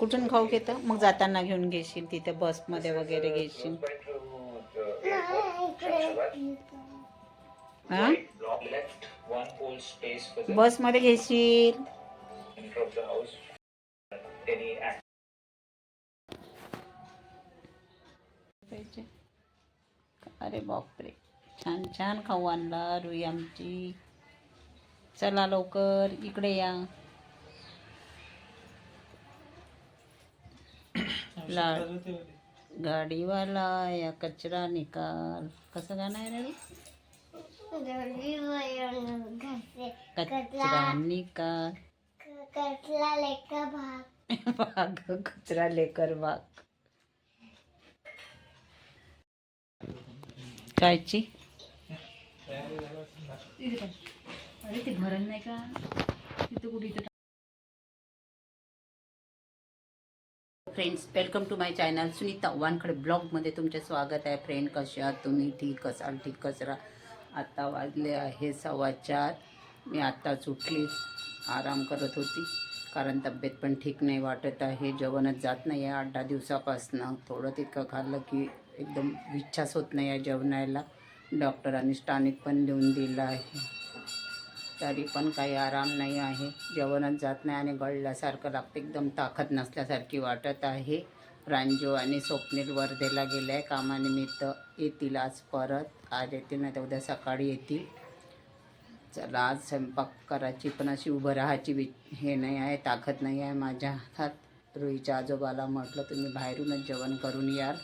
कुठून खाऊ घेतं? मग जाताना घेऊन घेशील तिथे बसमध्ये वगैरे घेशील. हा? बसमध्ये घेशील. अरे बापरे. छान छान खाऊ आणला रुई आमची. चला लवकर इकडे या. लाड गाडीवाला या कचरा निकाल. कसं गाणं आहे रे कचरा निकाल. कचरा लेकर भाग भाग कचरा लेकर भाग. कायची? अरे ते भरण नाही का? तिथं कुठे friends welcome to my channel Sunita Wankhede ब्लॉगमध्ये तुमचे स्वागत आहे. फ्रेंड कसे आहात तुम्ही? ठीक असाल ठीक राहा आत्ता वाजले आहे सव्वा चार. मी आत्ताच उठली आराम करत होती. कारण तब्येत पण ठीक नाही वाटत आहे. जेवणच जात नाही आहे आठ दहा दिवसापासनं थोडं तितकं खाल्लं की एकदम इच्छाच होत नाही आहे जेवणाला डॉक्टरांनी स्टॉनिक पण देऊन दिलं आहे. तरी पण काही आराम नाही आहे. जेवणच जात नाही आणि गळल्यासारखं लागतं. एकदम ताकद नसल्यासारखी वाटत आहे. रांजू आणि स्वप्नील वर्धेला गेलं आहे कामानिमित्त. येतील आज परत. आज येतील नाही तर उद्या सकाळी येतील. चला आज स्वयंपाक करायची पण अशी उभं राहायची वि हे नाही आहे ताकद नाही आहे माझ्या हातात. रुईच्या आजोबाला म्हटलं तुम्ही बाहेरूनच जेवण करून याल.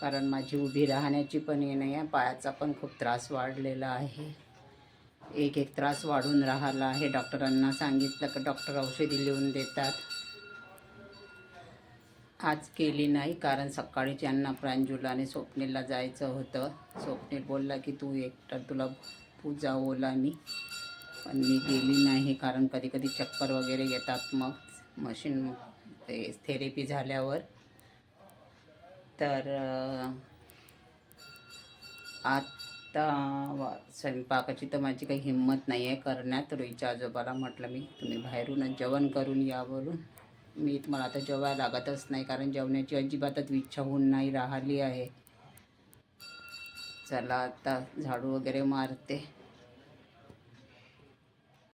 कारण माझी उभी राहण्याची पण हे नाही आहे. पायाचा पण खूप त्रास वाढलेला आहे. एक एक त्रास वाढून राहिला. आहे डॉक्टरांना सांगितलं का डॉक्टर औषधी लिहून देतात. आज केली नाही कारण सकाळी त्यांना प्रांजुलाने आणि स्वप्नीलला जायचं होतं स्वप्नील बोलला की तू एकटा तुला पूजा ओला मी. पण मी गेली नाही कारण कधी कधी चक्कर वगैरे येतात मग मशीन ते थेरपी झाल्यावर. तर आज आता स्वयंपाकाची तर माझी काही हिंमत नाही आहे करण्यात. रोईच्या आजोबाला म्हटलं मी तुम्ही बाहेरूनच जेवण करून या वरून. मी मला आता जेवायला लागतच नाही कारण जेवण्याची अजिबातच इच्छा होऊन नाही राहिली आहे. चला आता झाडू वगैरे मारते.